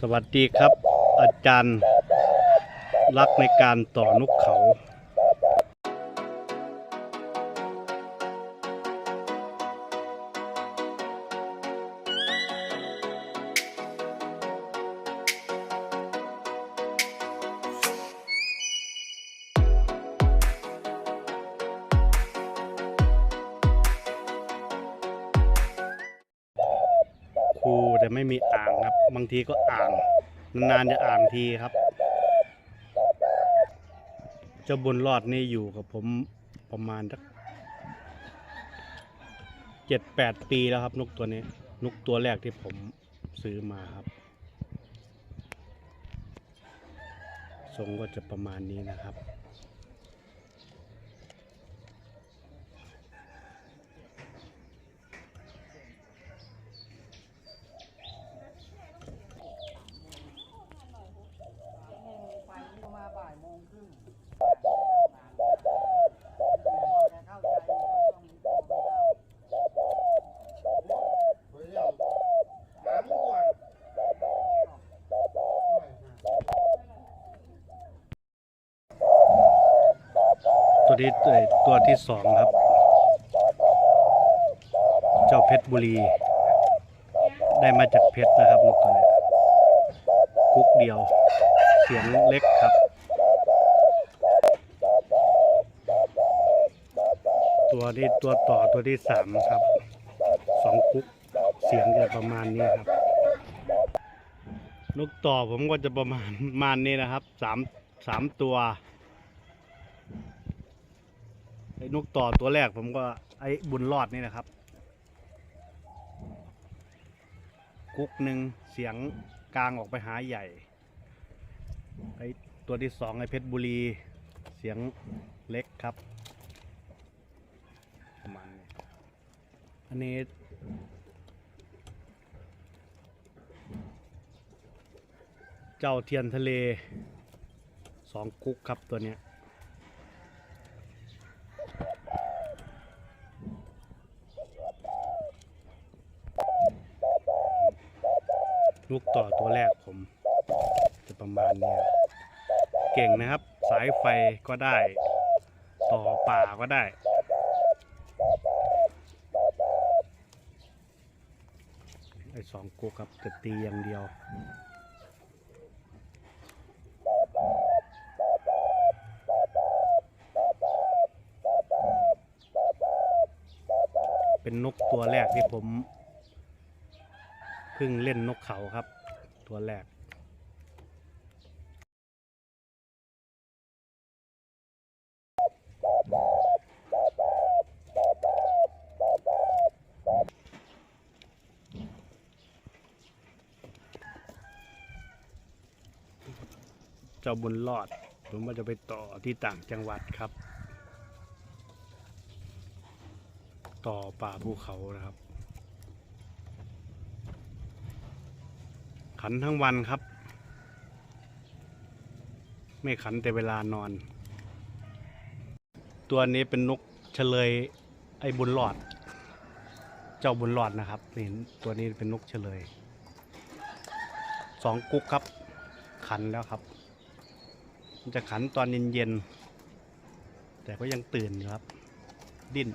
สวัสดีครับ อาจารย์รักในการต่อนกเขา คูแต่ไม่มีอ่างครับ บางทีก็อ่างนานๆจะอ่างทีครับ เจ้าบุญรอดนี่อยู่กับผมประมาณสักเจ็ดแปดปีแล้วครับนกตัวนี้ นกตัวแรกที่ผมซื้อมาครับทรงก็จะประมาณนี้นะครับ มาบ่ายโมงครึ่งเข้าใจต้องต้อง ตัวที่เอ่อตัวที่สองครับ เจ้าเพชรบุรี ได้มาจากเพชรนะครับนกตัวนี้คุกเดียว เสียงเล็กครับ ตัวที่ตัวต่อตัวที่สามครับสองคุกเสียงจะประมาณนี้ครับนกต่อผมก็จะประมาณประมาณนี้นะครับสามสามตัว ไอ้นกต่อตัวแรกผมก็ไอ้บุญรอดนี่นะครับ กุกหนึ่งเสียงกลางออกไปหาใหญ่ ไอ้ตัวที่สองไอ้เพชรบุรี เสียงเล็กครับประมาณนี้อันนี้เจ้าเทียนทะเลสองกุ๊กครับตัวเนี้ย ลูกต่อตัวแรกผม จะประมาณเนี้ยเก่งนะครับ สายไฟก็ได้ ต่อป่าก็ได้ ไอ้สองกูครับจะตีอย่างเดียวเป็นนกตัวแรกที่ผม พิ่งเล่นนกเขาครับ ตัวแรกเจ้าบุญรอด ผมว่าจะไปต่อที่ต่างจังหวัดครับ ต่อป่าภูเขานะครับ ขันทั้งวันครับ ไม่ขันแต่เวลานอน ตัวนี้เป็นนกเฉลยไอ้บุญรอด เจ้าบุญรอดนะครับเห็นตัวนี้เป็นนกเฉลยสองกุ๊กครับ ขันแล้วครับ มันจะขันตอนเย็นๆแต่ก็ยังตื่นอยู่ครับ ดิ้น